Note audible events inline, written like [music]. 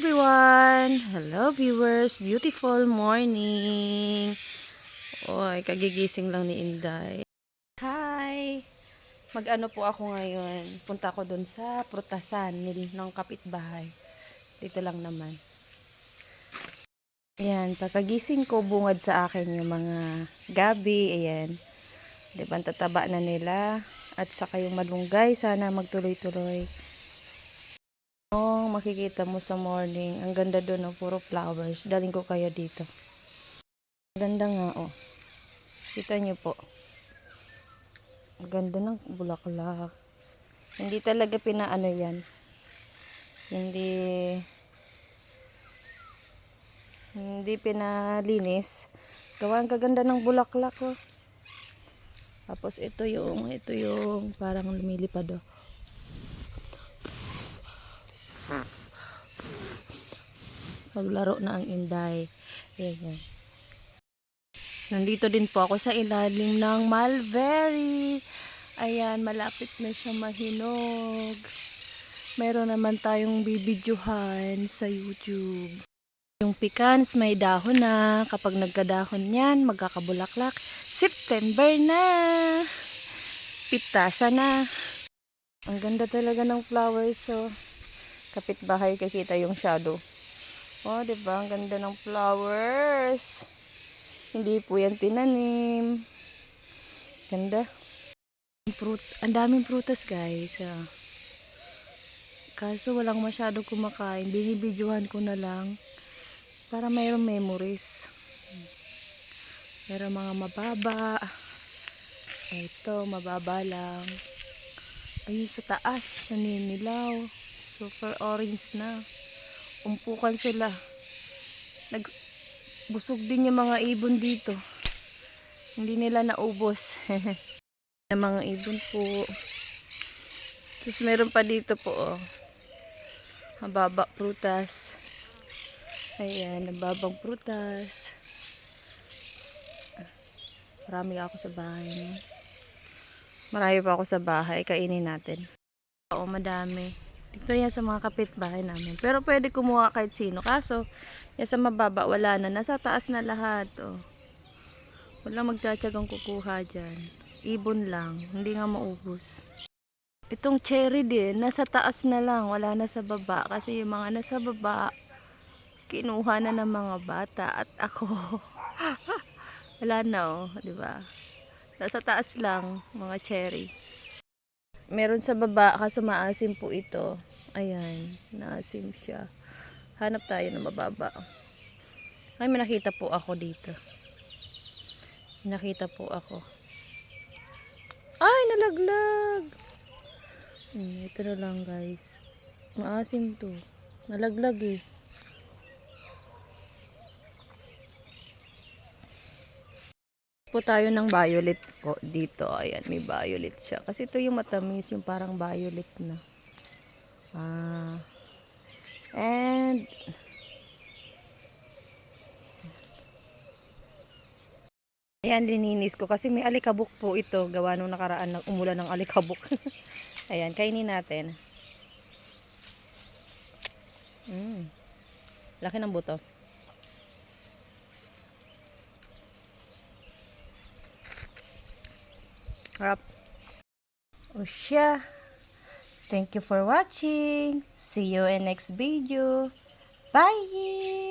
everyone! Hello viewers! Beautiful morning! Oy, kagigising lang ni Inday. Hi! Mag-ano po ako ngayon? Punta ako dun sa prutasan ng kapitbahay. Dito lang naman. Ayan, pagkagising ko, bungad sa akin yung mga gabi. Ayan. Di ba, ang tataba na nila. At saka yung malunggay, sana magtuloy-tuloy. Oh, makikita mo sa morning. Ang ganda doon, oh, puro flowers. Daling ko kaya dito. Ang ganda nga, oh. Kita niyo po. Ang ganda ng bulaklak. Hindi talaga pinaano yan. Hindi hindi pinalinis. Gawa ang kaganda ng bulaklak, oh. Tapos ito yung, ito yung parang lumilipad, oh. Maglaro na ang inday. Ayan, yan. Nandito din po ako sa ilalim ng mulberry. Ayan, malapit na siya mahinog. Meron naman tayong bibidyohan sa YouTube. Yung pecans may dahon na. Kapag nagkadahon yan, magkakabulaklak. September na. Pitasa na. Ang ganda talaga ng flowers. So, kapitbahay kakita yung shadow. Oh, 'di ba? Ang ganda ng flowers. Hindi po 'yan tinanim. Ganda. Fruit, ang daming prutas, guys. Ah. Kaso walang masyadong kumakain. Binibidyohan ko na lang para mayroong memories. Meron mga mababa. Ito, mababa lang. Ayun sa taas, naninilaw. Super orange na umpukan sila. Nag busog din yung mga ibon dito. Hindi nila naubos. [laughs] yung mga ibon po. Tapos meron pa dito po oh. Mababa prutas. Ayan, nababang prutas. Marami ako sa bahay. No? Marami pa ako sa bahay. Kainin natin. Oo, madami. Dito yan sa mga kapitbahay namin. Pero pwede kumuha kahit sino. Kaso, yan sa mababa, wala na. Nasa taas na lahat. Oh. Walang magtsatsagang kukuha dyan. Ibon lang. Hindi nga maubos. Itong cherry din, nasa taas na lang. Wala na sa baba. Kasi yung mga nasa baba, kinuha na ng mga bata. At ako, [laughs] wala na oh. ba? Nasa taas lang, mga cherry. Meron sa baba, kaso maasim po ito. Ayan, naasim siya. Hanap tayo ng mababa. Ay, may nakita po ako dito. Nakita po ako. Ay, nalaglag! Hmm, ito na lang guys. Maasim to. Nalaglag eh. Po tayo ng violet po dito. Ayan, may violet siya. Kasi ito yung matamis, yung parang violet na. Ah. And, ayan, lininis ko. Kasi may alikabok po ito. Gawa nung nakaraan umulan ng alikabok. [laughs] ayan, kainin natin. Mm. Laki ng buto. Harap. O. Thank you for watching. See you in next video. Bye!